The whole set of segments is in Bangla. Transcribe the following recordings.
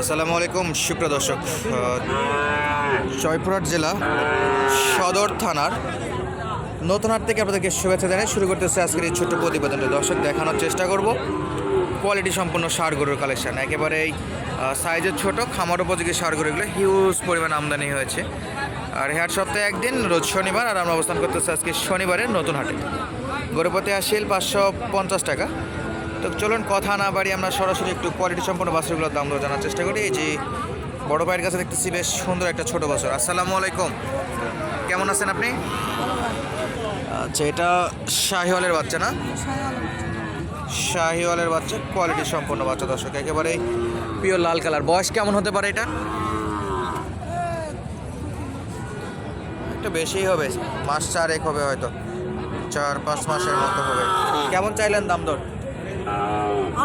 আসসালামু আলাইকুম, সুপ্রিয় দর্শক জয়পুরহাট জেলা সদর থানার নতুনহাট থেকে আপনাদেরকে শুভেচ্ছা জানিয়ে শুরু করতেছে আজকের এই ছোট্ট প্রতিবেদনটি। দর্শক, দেখানোর চেষ্টা করব। কোয়ালিটি সম্পন্ন সার গরুর কালেকশন, একেবারেই সাইজের ছোট, খামার উপযোগী সার গরুগুলো হিউজ পরিমাণ আমদানি হয়েছে। আর হাট সপ্তাহে একদিন, রোজ শনিবার, আর আমরা অবস্থান করতেছি আজকে শনিবারে নতুন হাটে। গরুপতি আসিল পাঁচশো পঞ্চাশ টাকা। তো চলুন, কথা না বাড়ি আমরা সরাসরি একটু কোয়ালিটি সম্পন্ন বাছুরগুলোর দাম দর জানার চেষ্টা করি। এই যে বড় ভাইয়ের কাছে দেখতেছি বেশ সুন্দর একটা ছোট বাছুর আসসালামু আলাইকুম। কেমন আছেন আপনি? আচ্ছা এটা শাহিওয়ালের বাচ্চা না? শাহিওয়ালের বাচ্চা কোয়ালিটি সম্পন্ন বাচ্চা দর্শক, একেবারে পিওর লাল কালার বয়স কেমন হতে পারে এটা? একটু বেশিই হবে, মাস চারেক হবে হয়তো। চার পাঁচ মাসের মতো হবে। কেমন চাইলেন দাম দর?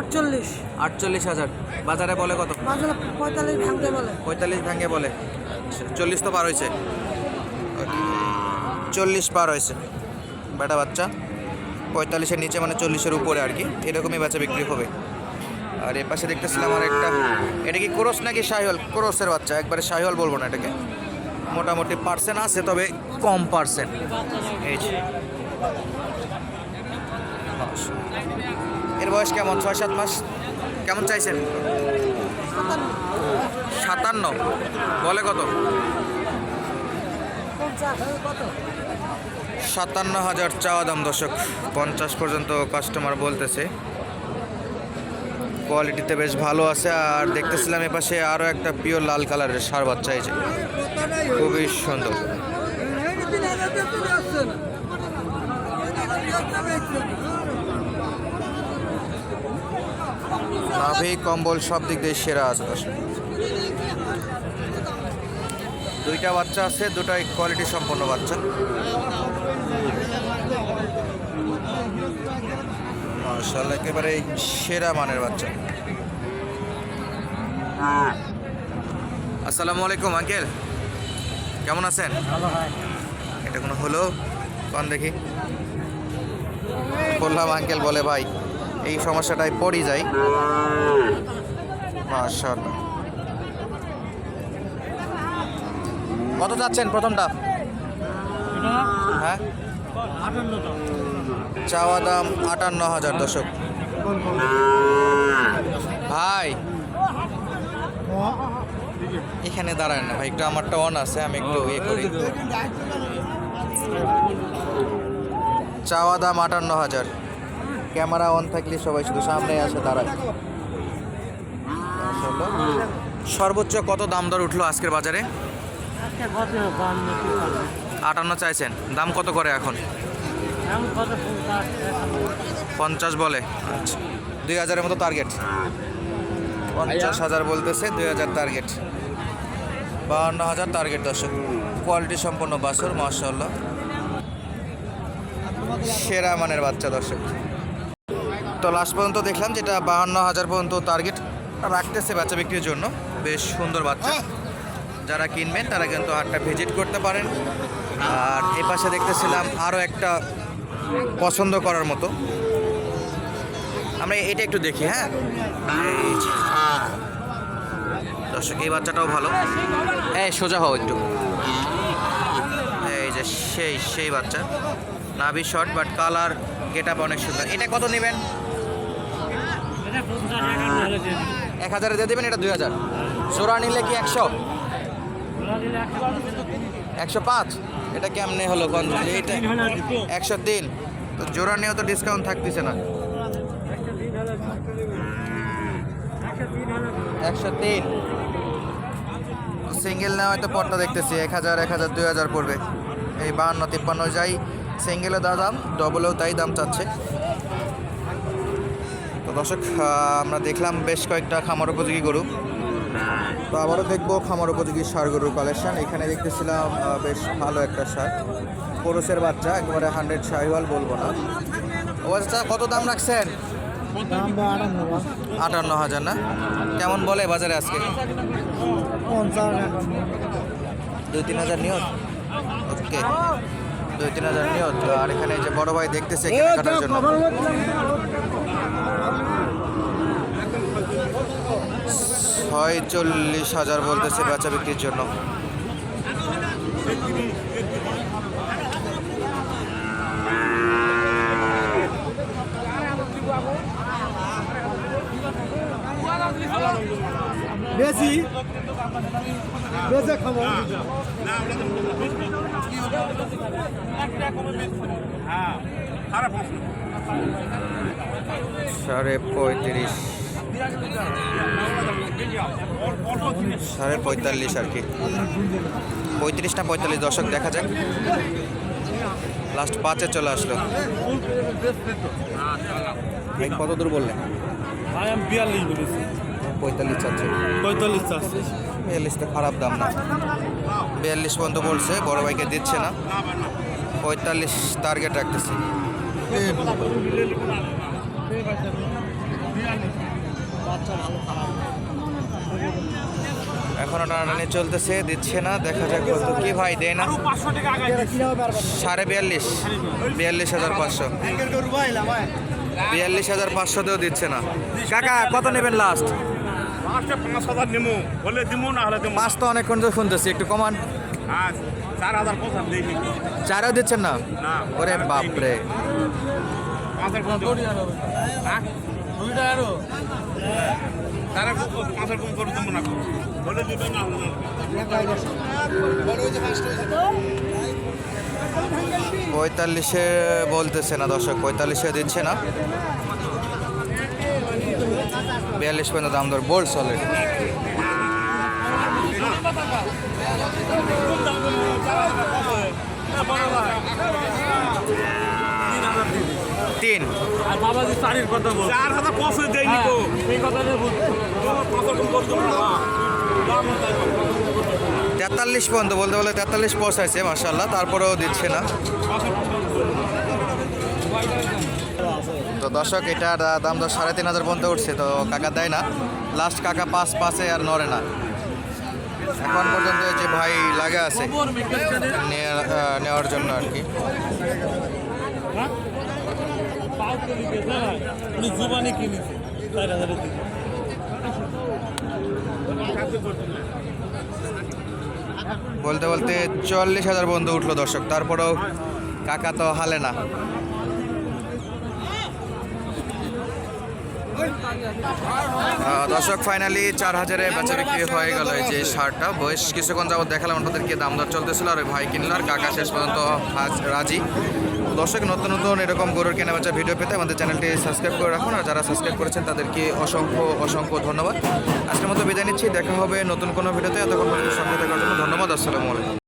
আটচল্লিশ। আটচল্লিশ হাজার। বাজারে বলে কত? বাজারে পঁয়তাল্লিশ ভাঙতে বলে। পঁয়তাল্লিশ ভাঙে বলে। চল্লিশ তো পার হয়েছে। চল্লিশ পার হয়েছে। বেটা বাচ্চা পঁয়তাল্লিশের নিচে মানে চল্লিশের উপরে আর কি। এরকমই বাচ্চা বিক্রি হবে। আর এ পাশে দেখতেছিলাম আর একটা। এটা কি ক্রোস নাকি শাহিওয়াল? ক্রোসের বাচ্চা। একবারে শাহিওয়াল বলব না এটাকে। মোটামুটি পার্সেন্ট আছে তবে কম পার্সেন্ট এই এর বয়স কেমন? ছয়, সাত মাস? কেমন চাইছেন? সাতান্ন। বলে কত? সাতান্ন হাজার চাওয়া দাম, দর্শক। পঞ্চাশ পর্যন্ত কাস্টমার বলতেছে। কোয়ালিটিতে বেশ ভালো আছে। আর দেখতেছিলাম এপাশে আরও একটা পিওর লাল কালারের সার বাচ্চা এই খুবই সুন্দর। নাভি কম্বল সব দিক দিয়ে সেরা আছে দুইটা বাচ্চা আছে দুটাই কোয়ালিটি সম্পন্ন বাচ্চা। মার্শাল্লাহ একেবারে সেরা মানের বাচ্চা। আসসালামু আলাইকুম আঙ্কেল। কেমন আছেন? এটা কোনো হলো? কন দেখি। বললাম আঙ্কেল বলে ভাই। এই সমস্যাটাই পড়ি যাই। কত যাচ্ছেন প্রথমটা? হ্যাঁ? চাওয়া দাম আটান্ন হাজার দশক ভাই, এখানে দাঁড়ায় না ভাই, একটু আমারটা অন আছে, আমি একটু ইয়ে করি। চাওয়া দাম আটান্ন হাজার। ক্যামেরা অন থাকলে সবাই শুধু সামনে আসে দাঁড়ায়। সর্বোচ্চ কত দাম দর উঠল আজকের বাজারে? আটান্ন চাইছেন। দাম কত করে এখন? পঞ্চাশ। বলে। আচ্ছা। দুই হাজারের মতো টার্গেট পঞ্চাশ হাজার বলতেছে দুই হাজার টার্গেট বাহান্ন হাজার টার্গেট দর্শক। কোয়ালিটি সম্পন্ন বাসর মাশাল্লাহ সেরা মানের বাচ্চা দর্শক। তো লাস্ট পর্যন্ত দেখলাম যেটা বাহান্ন হাজার পর্যন্ত টার্গেট রাখতেছে বাচ্চা বিক্রির জন্য। বেশ সুন্দর বাচ্চা। যারা কিনবেন তারা কিন্তু হাটটা ভিজিট করতে পারেন। আর এ পাশে দেখতেছিলাম আরও একটা পছন্দ করার মতো। আমরা এটা একটু দেখি হ্যাঁ। দর্শক এই বাচ্চাটাও ভালো। এই সোজা হও একটু। এই যে সেই সেই বাচ্চা। Navy short but colour get up অনেক সুন্দর। এটা কত নেবেন? এক হাজারে দিয়ে দেবেন, এটা দুই হাজার। জোড়া নিলে কি একশো? একশো পাঁচ? এটা কেমনে হলো দিত একশো তিন। তো জোড়া নিয়েও তো ডিসকাউন্ট থাকতেছে না। একশো তিন। সিঙ্গেল নেওয়া হয়তো পটটা দেখতেছি। এক হাজার এক হাজার, দুই হাজার পড়বে। এই বাহান্ন, তিপ্পান্ন যাই। সিঙ্গেলে দা দাম ডবলেও তাই দাম চাচ্ছে। তো দর্শক আমরা দেখলাম বেশ কয়েকটা খামার উপযোগী গরু। তো আবারও দেখব খামার উপযোগী সার গরুর কালেকশন এখানে দেখতেছিলাম বেশ ভালো একটা সার। পুরুষের বাচ্চা একবারে হান্ড্রেড শাহিওয়াল বলব না। ও আচ্ছা কত দাম রাখছেন? আটান্ন হাজার না? কেমন বলে বাজারে আজকে? দুই তিন হাজার নিয়ত? ওকে দুই তিন হাজার নিয়ত। আর এখানে যে বড় ভাই দেখতেছে কেনাকাটার জন্য। ছয়চল্লিশ হাজার বলতেছে বেচা বিক্রির জন্য। বেশি? খাব। সাড়ে পঁয়ত্রিশ। সাড়ে পঁয়তাল্লিশ আর কি। পঁয়ত্রিশ না পঁয়তাল্লিশ দশক দেখা যাক। লাস্ট পাঁচে চলে আসলো। ভাই কত দূর বললেন বিয়াল্লিশ বলেছি। পঁয়তাল্লিশ চাচ্ছে। পঁয়তাল্লিশ চারশো বিয়াল্লিশ তো খারাপ দাম না। বিয়াল্লিশ পর্যন্ত বলছে বড় ভাইকে দিচ্ছে না। পঁয়তাল্লিশ টার্গেট রাখতেছে। এখনও টানাটানি চলতেছে দিচ্ছে না দেখা যাক কত কি ভাই দেয় না। সাড়ে বিয়াল্লিশ বিয়াল্লিশ হাজার পাঁচশো। বিয়াল্লিশ হাজার পাঁচশোতেও দিচ্ছে না। কাকা কত নেবেন লাস্ট পাঁচ হাজার নেব দিব না হলে পাঁচ তো অনেকক্ষণ ধরে শুনতেছি একটু কমান। চার হাজার চারও দিচ্ছেন না? না। ওরে বাপরে। পাঁচের কম তারা পাঁচের কম করে দেবো না বলে দিবে না হলে পঁয়তাল্লিশে বলতেছে না দর্শক পঁয়তাল্লিশে দিচ্ছে না। বিয়াল্লিশ পর্যন্ত দাম দর বোল্ড অলরেডি আর বাবা যে চারির কথা বল। চার হাজার পঁচিশ দেয় হ্যাঁ, নিবো এই কথাটা। তেতাল্লিশ পর্যন্ত বলতে বলে তেতাল্লিশ পৌঁছাইছে মার্শাল্লাহ তারপরেও দিচ্ছে না। তো দর্শক এটার দাম তো সাড়ে তিন হাজার পর্যন্ত উঠছে তো কাকা দেয় না। লাস্ট কাকা পাঁচ পাঁচে আর নড়ে না। এখন পর্যন্ত যে ভাই লাগা আছে নেওয়ার জন্য আর কি। উনি জুবানি কিনেছে চার হাজারের দিকে। বলতে বলতে চল্লিশ হাজার বন্ধু উঠল দর্শক, তারপরেও কাকা তো হালে না। দর্শক ফাইনালি চার হাজারে বেচা বিক্রি হয়ে গেল এই যে শার্টটা। বয়স কিছুক্ষণ যাবত দেখালাম আপনাদেরকে দাম দর চলতেছিল, আর ভাই কিনলো, আর কাকা শেষ পর্যন্ত রাজি। দর্শক, নতুন নতুন এরকম গরুর কেনা বেচা ভিডিও পেতে আমাদের চ্যানেলটি সাবস্ক্রাইব করে রাখুন আর যারা সাবস্ক্রাইব করেছেন তাদেরকে অসংখ্য অসংখ্য ধন্যবাদ। আজকের মতো বিদায় নিচ্ছি, দেখা হবে নতুন কোনো ভিডিওতে এতক্ষণ সঙ্গে থাকার জন্য ধন্যবাদ, আসসালামু আলাইকুম।